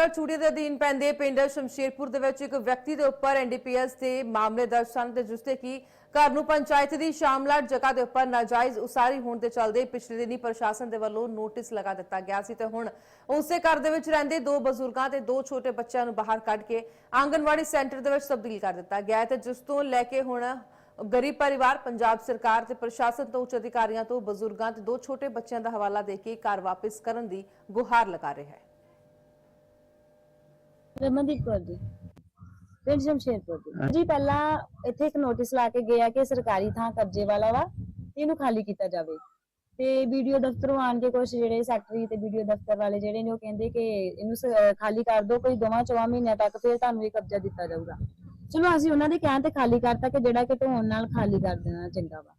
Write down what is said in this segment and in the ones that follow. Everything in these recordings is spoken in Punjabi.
ਫਤਿਹਗੜ੍ਹ ਚੂੜੀ ਦੇ ਅਧੀਨ ਪੈਂਦੇ ਪਿੰਡ ਸ਼ਮਸ਼ੇਰਪੁਰ ਦੇ ਵਿੱਚ ਇੱਕ ਵਿਅਕਤੀ ਦੇ ਉੱਪਰ ਐਨਡੀਪੀਐਸ ਦੇ ਮਾਮਲੇ ਦਰਜ ਸਨ, ਤੇ ਜਿਸ ਤੇ ਕਿ ਘਰ ਨੂੰ ਪੰਚਾਇਤ ਦੀ ਸ਼ਾਮਲਾਟ ਜਗ੍ਹਾ ਦੇ ਉੱਪਰ ਨਾਜਾਇਜ਼ ਉਸਾਰੀ ਹੋਣ ਦੇ ਚੱਲਦੇ ਪਿਛਲੇ ਦਿਨੀ ਪ੍ਰਸ਼ਾਸਨ ਦੇ ਵੱਲੋਂ ਨੋਟਿਸ ਲਗਾ ਦਿੱਤਾ ਗਿਆ ਸੀ, ਤੇ ਹੁਣ ਉਸੇ ਘਰ ਦੇ ਵਿੱਚ ਰਹਿੰਦੇ ਦੋ ਬਜ਼ੁਰਗਾਂ ਤੇ ਦੋ ਛੋਟੇ ਬੱਚਿਆਂ ਨੂੰ ਬਾਹਰ ਕੱਢ ਕੇ ਆਂਗਨਵਾੜੀ ਸੈਂਟਰ ਦੇ ਵਿੱਚ ਤਬਦੀਲ ਕਰ ਦਿੱਤਾ ਗਿਆ ਹੈ, ਤੇ ਜਿਸ ਤੋਂ ਲੈ ਕੇ ਹੁਣ ਗਰੀਬ ਪਰਿਵਾਰ, ਪੰਜਾਬ ਸਰਕਾਰ ਤੇ ਪ੍ਰਸ਼ਾਸਨ ਤੋਂ ਉੱਚ ਅਧਿਕਾਰੀਆਂ ਤੋਂ ਬਜ਼ੁਰਗਾਂ ਤੇ ਦੋ ਛੋਟੇ ਬੱਚਿਆਂ ਦਾ ਹਵਾਲਾ ਦੇ ਕੇ ਘਰ ਵਾਪਸ ਕਰਨ ਦੀ ਗੁਹਾਰ ਲਗਾ ਰਿਹਾ ਹੈ। ਰਮਨਦੀਪ ਕੌਰ ਜੀ ਪਿੰਡ ਸ਼ਮਸ਼ੇਰਪੁਰ ਦੀ। ਜੀ ਪਹਿਲਾਂ ਇੱਥੇ ਇੱਕ ਨੋਟਿਸ ਲਾ ਕੇ ਗਿਆ ਕਿ ਸਰਕਾਰੀ ਥਾਂ ਕਬਜ਼ੇ ਵਾਲਾ ਵਾ ਇਹਨੂੰ ਖਾਲੀ ਕੀਤਾ ਜਾਵੇ। ਤੇ ਵੀਡੀਓ ਦਫ਼ਤਰੋਂ ਆਣ ਕੇ ਕੁਝ ਜਿਹੜੇ ਸੈਕਟਰੀ ਤੇ ਵੀਡੀਓ ਦਫ਼ਤਰ ਵਾਲੇ ਜਿਹੜੇ ਨੇ ਉਹ ਕਹਿੰਦੇ ਕਿ ਇਹਨੂੰ ਖਾਲੀ ਕਰ ਦਿਓ ਕੋਈ ਦੋਵਾਂ ਚੋਵਾਂ ਮਹੀਨਿਆਂ ਤੱਕ ਫਿਰ ਤੁਹਾਨੂੰ ਇਹ ਕਬਜ਼ਾ ਦਿੱਤਾ ਜਾਊਗਾ। ਚਲੋ ਅਸੀਂ ਉਹਨਾਂ ਦੇ ਕਹਿਣ ਤੇ ਖਾਲੀ ਕਰਤਾ ਕਿ ਜਿਹੜਾ ਕਿ ਢੋਣ ਨਾਲ ਖਾਲੀ ਕਰ ਦੇਣਾ ਚੰਗਾ ਵਾ।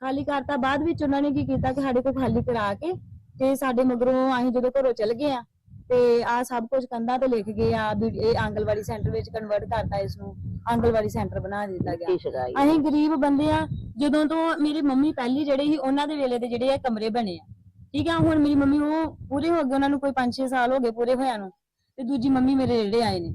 ਖਾਲੀ ਕਰਤਾ ਬਾਅਦ ਵਿੱਚ ਉਹਨਾਂ ਨੇ ਕੀ ਕੀਤਾ ਕਿ ਸਾਡੇ ਕੋਲ ਖਾਲੀ ਕਰਾ ਕੇ, ਤੇ ਸਾਡੇ ਮਗਰੋਂ ਅਸੀਂ ਜਦੋਂ ਘਰੋਂ ਚਲ ਗਏ ਆ ਤੇ ਆ ਸਭ ਕੁਝ ਕੰਧਾਂ ਤੇ ਲਿਖ ਗਏ ਆ ਵੀ ਇਹ ਆਂਗਲਵਾੜੀ ਸੈਂਟਰ ਵਿੱਚ ਕਨਵਰਟ ਕਰਤਾ ਇਸ ਨੂੰ ਆਂਗਲਵਾੜੀ ਸੈਂਟਰ ਬਣਾ ਦਿੱਤਾ ਗਿਆ। ਅਸੀਂ ਗਰੀਬ ਬੰਦੇ ਆ ਜਦੋਂ ਤੋਂ ਮੇਰੀ ਮੰਮੀ ਪਹਿਲੀ ਜਿਹੜੇ ਸੀ ਉਹਨਾਂ ਦੇ ਵੇਲੇ ਦੇ ਜਿਹੜੇ ਆ ਕਮਰੇ ਬਣੇ ਆ। ਠੀਕ ਆ ਹੁਣ ਮੇਰੀ ਮੰਮੀ ਉਹ ਪੂਰੇ ਹੋ ਗਏ ਉਹਨਾਂ ਨੂੰ ਕੋਈ 5-6 ਸਾਲ ਹੋ ਗਏ ਪੂਰੇ ਹੋਇਆਂ ਨੂੰ ਤੇ ਦੂਜੀ ਮੰਮੀ ਮੇਰੇ ਜਿਹੜੇ ਆਏ ਨੇ।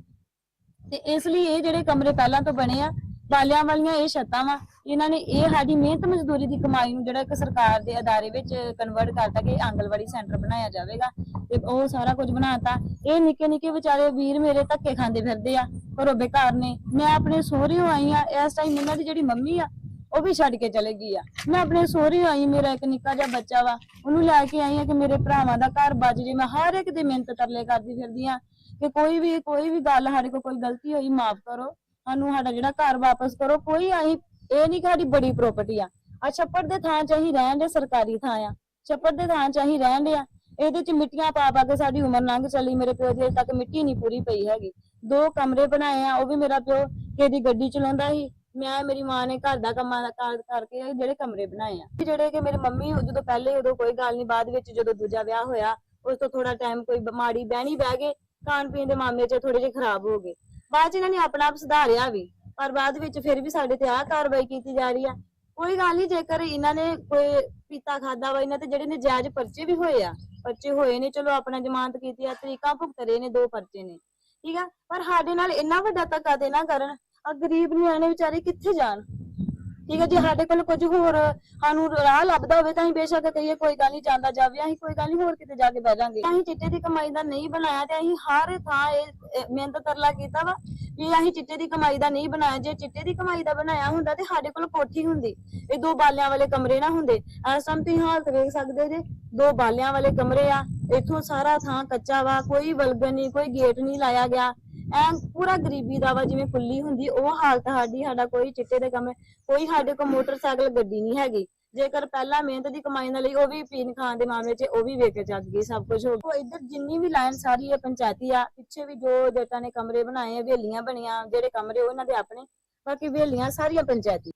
ਤੇ ਇਸ ਲਈ ਇਹ ਜਿਹੜੇ ਕਮਰੇ ਪਹਿਲਾਂ ਤੋਂ ਬਣੇ ਆ ਬਾਲਿਆਂ ਵਾਲੀਆਂ ਇਹ ਛੱਤਾਂ ਵਾ, ਇਹਨਾਂ ਨੇ ਇਹ ਸਾਡੀ ਮਿਹਨਤ ਮਜ਼ਦੂਰੀ ਦੀ ਕਮਾਈ ਨੂੰ ਜਿਹੜਾ ਇੱਕ ਸਰਕਾਰ ਦੇ ਅਦਾਰੇ ਵਿੱਚ ਕਨਵਰਟ ਕਰਤਾ ਕਿ ਆਂਗਲਵਾੜੀ ਸੈਂਟਰ ਬਣਾਇਆ ਜਾਵੇਗਾ ਤੇ ਉਹ ਸਾਰਾ ਕੁਝ ਬਣਾਤਾ। ਇਹ ਨਿੱਕੇ ਨਿੱਕੇ ਵਿਚਾਰੇ ਵੀਰ ਮੇਰੇ ਧੱਕੇ ਖਾਂਦੇ ਫਿਰਦੇ ਆ ਘਰੋਂ ਬੇਕਾਰ ਨੇ। ਮੈਂ ਆਪਣੇ ਸਹੁਰਿਓਂ ਆਈ ਆ, ਇਸ ਟਾਈਮ ਇਹਨਾਂ ਦੀ ਜਿਹੜੀ ਮੰਮੀ ਆ, ਉਹ ਵੀ ਛੱਡ ਕੇ ਚਲੇ ਗਈ ਆ। ਮੈਂ ਆਪਣੇ ਸਹੁਰੇ ਆਈ, ਮੇਰਾ ਇੱਕ ਨਿੱਕਾ ਜਿਹਾ ਬੱਚਾ ਵਾ, ਉਹਨੂੰ ਲੈ ਕੇ ਆਈ ਆ ਕਿ ਮੇਰੇ ਭਰਾਵਾਂ ਦਾ ਘਰ ਬਚ ਜੇ। ਮੈਂ ਹਰ ਇੱਕ ਦੇ ਮਿਹਨਤ ਤਰਲੇ ਕਰਦੀ ਫਿਰਦੀ ਆ ਕਿ ਕੋਈ ਵੀ ਕੋਈ ਵੀ ਗੱਲ ਸਾਡੇ ਕੋਲ ਕੋਈ ਗਲਤੀ ਹੋਈ, ਮਾਫ ਕਰੋ। ਸਾਨੂੰ ਸਾਡਾ ਜਿਹੜਾ ਘਰ ਵਾਪਸ ਕਰੋ, ਕੋਈ ਅਸੀਂ, ਇਹ ਨਹੀਂ ਕਿ ਸਾਡੀ ਬੜੀ ਪ੍ਰਾਪਰਟੀ ਆ। ਆ ਛੱਪੜ ਦੇ ਥਾਂ ਚ ਅਸੀਂ ਰਹਿਣ ਦੇ ਸਰਕਾਰੀ ਥਾਂ ਆ। ਛੱਪੜ ਦੇ ਥਾਂ ਚ ਅਸੀਂ ਰਹਿਣ ਦੇ ਆ। ਇਹਦੇ ਚ ਮਿੱਟੀਆਂ ਪਾ ਪਾ ਕੇ ਸਾਡੀ ਉਮਰ ਲੰਘ ਚੱਲੀ। ਮੇਰੇ ਪਿਓ ਦੀ ਅਜੇ ਤੱਕ ਮਿੱਟੀ ਨਹੀਂ ਪੂਰੀ ਪਈ ਹੈਗੀ। ਦੋ ਕਮਰੇ ਬਣਾਏ ਆ, ਉਹ ਵੀ ਮੇਰਾ ਪਿਓ ਕਿਹਦੀ ਗੱਡੀ ਚਲਾਉਂਦਾ ਸੀ। ਮੈਂ, ਮੇਰੀ ਮਾਂ ਨੇ ਘਰ ਦਾ ਕੰਮਾਂ ਦਾ ਕਾਰ ਕਰਕੇ ਜਿਹੜੇ ਕਮਰੇ ਬਣਾਏ ਆ। ਜਿਹੜੇ ਕਿ ਮੇਰੀ ਮੰਮੀ ਜਦੋਂ ਪਹਿਲੇ ਉਦੋਂ ਕੋਈ ਗੱਲ ਨਹੀਂ, ਬਾਅਦ ਵਿੱਚ ਜਦੋਂ ਦੂਜਾ ਵਿਆਹ ਹੋਇਆ, ਉਸ ਤੋਂ ਥੋੜਾ ਟਾਈਮ ਕੋਈ ਬਿਮਾਰੀ ਬਹਿਣੀ ਬਹਿ ਗਏ ਖਾਣ ਪੀਣ ਦੇ ਮਾਮਲੇ 'ਚ ਥੋੜੇ ਜਿਹੇ ਖਰਾਬ ਹੋ ਗਏ। ਬਾਅਦ 'ਚ ਇਹਨਾਂ ਨੇ ਆਪਣਾ ਆਪ ਸੁਧਾਰਿਆ ਵੀ, ਪਰ ਬਾਅਦ ਵਿੱਚ ਫਿਰ ਵੀ ਸਾਡੇ ਤੇ ਆਹ ਕਾਰਵਾਈ ਕੀਤੀ ਜਾ ਰਹੀ ਆ। ਕੋਈ ਗੱਲ ਨਹੀਂ ਜੇਕਰ ਇਹਨਾਂ ਨੇ ਕੋਈ ਪੀਤਾ ਖਾਦਾ ਵਾ, ਇਹਨਾਂ ਤੇ ਜਿਹੜੇ ਨੇ ਜਾਇਜ਼ ਪਰਚੇ ਵੀ ਹੋਏ ਆ, ਪਰਚੇ ਹੋਏ ਨੇ, ਚਲੋ ਆਪਣਾ ਜ਼ਮਾਨਤ ਕੀਤੀ ਆ, ਤਰੀਕਾ ਭੁਗਤ ਰਹੇ ਨੇ, ਦੋ ਪਰਚੇ ਨੇ, ਠੀਕ ਆ? ਪਰ ਸਾਡੇ ਨਾਲ ਇੰਨਾ ਵੱਡਾ ਧੱਕਾ ਤੇ ਨਾ ਕਰਨ ਆ ਗਰੀਬ ਨਿਆਣੇ ਵਿਚਾਰੇ ਕਿੱਥੇ ਜਾਣ? ਠੀਕ ਹੈ ਜੇ ਸਾਡੇ ਕੋਲ ਕੁਝ ਹੋਰ ਸਾਨੂੰ ਰਾਹ ਲੱਭਦਾ ਹੋਵੇ ਤਾਂ ਅਸੀਂ ਬੇਸ਼ੱਕ ਕਹੀਏ ਕੋਈ ਗੱਲ ਨਹੀਂ ਜਾਂਦਾ ਜਾਵੇ, ਅਸੀਂ ਕੋਈ ਗੱਲ ਨਹੀਂ ਹੋਰ ਕਿਤੇ ਜਾ ਕੇ ਬਹਿ ਜਾਾਂਗੇ। ਅਸੀਂ ਚਿੱਟੇ ਦੀ ਕਮਾਈ ਦਾ ਨਹੀਂ ਬਣਾਇਆ ਤੇ ਅਸੀਂ ਹਰ ਥਾਂ ਇਹ ਮਿਹਨਤ ਤਰਲਾ ਕੀਤਾ ਵਾ ਵੀ ਅਸੀਂ ਚਿੱਟੇ ਦੀ ਕਮਾਈ ਦਾ ਨਹੀਂ ਬਣਾਇਆ। ਜੇ ਚਿੱਟੇ ਦੀ ਕਮਾਈ ਦਾ ਬਣਾਇਆ ਹੁੰਦਾ ਤੇ ਸਾਡੇ ਕੋਲ ਕੋਠੀ ਹੁੰਦੀ। ਇਹ ਦੋ ਬਾਲਿਆਂ ਵਾਲੇ ਕਮਰੇ ਨਾ ਹੁੰਦੇ। ਇਸ ਸਮੇਂ ਤੁਸੀਂ ਹਾਲਤ ਵੇਖ ਸਕਦੇ ਜੇ। ਦੋ ਬਾਲਿਆਂ ਵਾਲੇ ਕਮਰੇ ਆ। ਇੱਥੋਂ ਸਾਰਾ ਥਾਂ ਕੱਚਾ ਵਾ। ਕੋਈ ਵਲਗਨ ਨਹੀਂ, ਕੋਈ ਗੇਟ ਨਹੀਂ ਲਾਇਆ ਗਿਆ। ਐ ਪੂਰਾ ਗਰੀਬੀ ਦਾ ਵਾ, ਜਿਵੇਂ ਫੁੱਲੀ ਹੁੰਦੀ, ਉਹ ਹਾਲਤ ਸਾਡੀ, ਸਾਡਾ ਕੋਈ ਚਿੱਟੇ ਦੇ ਕਮਰੇ ਕੋਈ ਸਾਡੇ ਕੋਲ ਮੋਟਰਸਾਈਕਲ, ਗੱਡੀ ਨਹੀਂ ਹੈਗੀ। ਜੇਕਰ ਪਹਿਲਾਂ ਮਿਹਨਤ ਦੀ ਕਮਾਈ ਨਾਲ ਲਈ ਉਹ ਵੀ ਪੀਣ ਖਾਣ ਦੇ ਮਾਮਲੇ 'ਚ ਉਹ ਵੀ ਵੇਖ ਕੇ ਚੱਜ ਗਈ ਸਭ ਕੁਝ ਹੋ ਗਿਆ ਇੱਧਰ ਜਿੰਨੀ ਵੀ ਲਾਈਨ ਸਾਰੀ ਇਹ ਪੰਚਾਇਤੀ ਆ, ਪਿੱਛੇ ਵੀ ਜੋ ਜੱਟਾਂ ਨੇ ਕਮਰੇ ਬਣਾਏ ਆ ਹਵੇਲੀਆਂ ਬਣੀਆਂ, ਜਿਹੜੇ ਕਮਰੇ ਉਹ ਇਹਨਾਂ ਦੇ ਆਪਣੇ, ਬਾਕੀ ਹਵੇਲੀਆਂ ਸਾਰੀਆਂ ਪੰਚਾਇਤੀ।